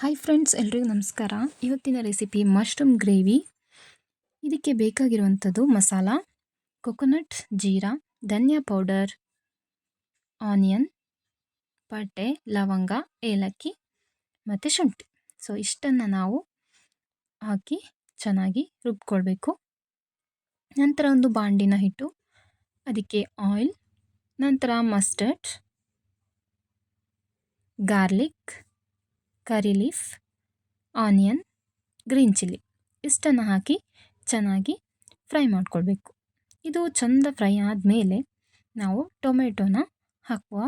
Hi friends ಎಲ್ರಿಗೂ ನಮಸ್ಕಾರ. ಇವತ್ತಿನ ರೆಸಿಪಿ ಮಶ್ರೂಮ್ ಗ್ರೇವಿ ಇದಕ್ಕೆ ಬೇಕಾಗಿರುವಂಥದ್ದು ಮಸಾಲ ಕೊಕೊನಟ್ ಜೀರಾ, ಧನಿಯಾ ಪೌಡರ್ ಆನಿಯನ್ ಪಟ್ಟೆ ಲವಂಗ, ಏಲಕ್ಕಿ ಮತ್ತು ಶುಂಠಿ. ಸೊ ಇಷ್ಟನ್ನು ನಾವು ಹಾಕಿ ಚೆನ್ನಾಗಿ ರುಬ್ಕೊಳ್ಬೇಕು. ನಂತರ ಒಂದು ಬಾಂಡಿನ ಹಿಟ್ಟು, ಅದಕ್ಕೆ ಆಯಿಲ್ ನಂತರ mustard garlic curry leaf, onion, green chilli ಇಷ್ಟನ್ನು ಹಾಕಿ ಚೆನ್ನಾಗಿ ಫ್ರೈ ಮಾಡ್ಕೊಳ್ಬೇಕು. ಇದು ಚಂದ ಫ್ರೈ ಆದಮೇಲೆ ನಾವು ಟೊಮೆಟೊನ ಹಾಕುವ.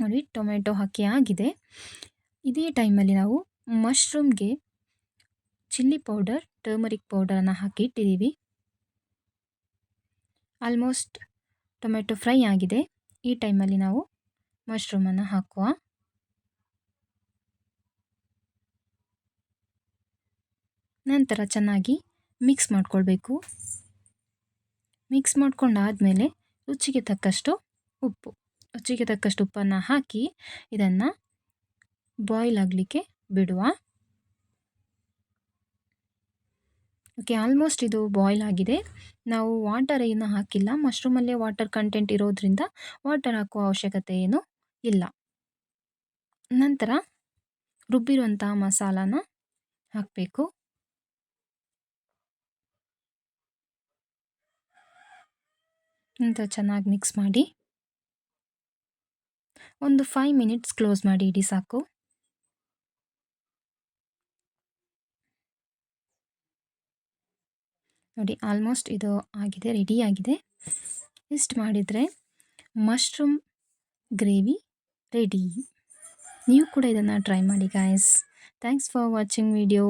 ನೋಡಿ, ಟೊಮೆಟೊ ಹಾಕಿ ಆಗಿದೆ. ಇದೇ ಟೈಮಲ್ಲಿ ನಾವು ಮಶ್ರೂಮ್ಗೆ ಚಿಲ್ಲಿ ಪೌಡರ್, ಟರ್ಮರಿಕ್ ಪೌಡರನ್ನು ಹಾಕಿ ಇಟ್ಟಿದ್ದೀವಿ ಆಲ್ಮೋಸ್ಟ್ ಟೊಮೆಟೊ ಫ್ರೈ ಆಗಿದೆ. ಈ ಟೈಮಲ್ಲಿ ನಾವು ಮಶ್ರೂಮನ್ನು ಹಾಕುವ. ನಂತರ ಚೆನ್ನಾಗಿ ಮಿಕ್ಸ್ ಮಾಡಿಕೊಳ್ಬೇಕು. ಮಿಕ್ಸ್ ಮಾಡ್ಕೊಂಡಾದಮೇಲೆ ರುಚಿಗೆ ತಕ್ಕಷ್ಟು ಉಪ್ಪು. ರುಚಿಗೆ ತಕ್ಕಷ್ಟು ಉಪ್ಪನ್ನು ಹಾಕಿ ಇದನ್ನು ಬಾಯ್ಲ್ ಆಗಲಿಕ್ಕೆ ಬಿಡುವ. ಓಕೆ ಆಲ್ಮೋಸ್ಟ್ ಇದು ಬಾಯ್ಲ್ ಆಗಿದೆ. ನಾವು ವಾಟರ್ ಏನು ಹಾಕಿಲ್ಲ. ಮಶ್ರೂಮಲ್ಲೇ ವಾಟರ್ ಕಂಟೆಂಟ್ ಇರೋದ್ರಿಂದ ವಾಟರ್ ಹಾಕುವ ಅವಶ್ಯಕತೆ ಏನು ಇಲ್ಲ. ನಂತರ ರುಬ್ಬಿರುವಂಥ ಮಸಾಲಾನ ಹಾಕಬೇಕು. ಅಂತ ಚೆನ್ನಾಗಿ ಮಿಕ್ಸ್ ಮಾಡಿ. ಒಂದು ಫೈವ್ ಮಿನಿಟ್ಸ್ ಕ್ಲೋಸ್ ಮಾಡಿ ಇಡಿ ಸಾಕು. ನೋಡಿ ಆಲ್ಮೋಸ್ಟ್ ಇದು ಆಗಿದೆ ರೆಡಿ ಆಗಿದೆ. ಇಷ್ಟು ಮಾಡಿದರೆ ಮಶ್ರೂಮ್ ಗ್ರೇವಿ ರೆಡಿ ನೀವು ಕೂಡ ಇದನ್ನು ಟ್ರೈ ಮಾಡಿ guys thanks for watching video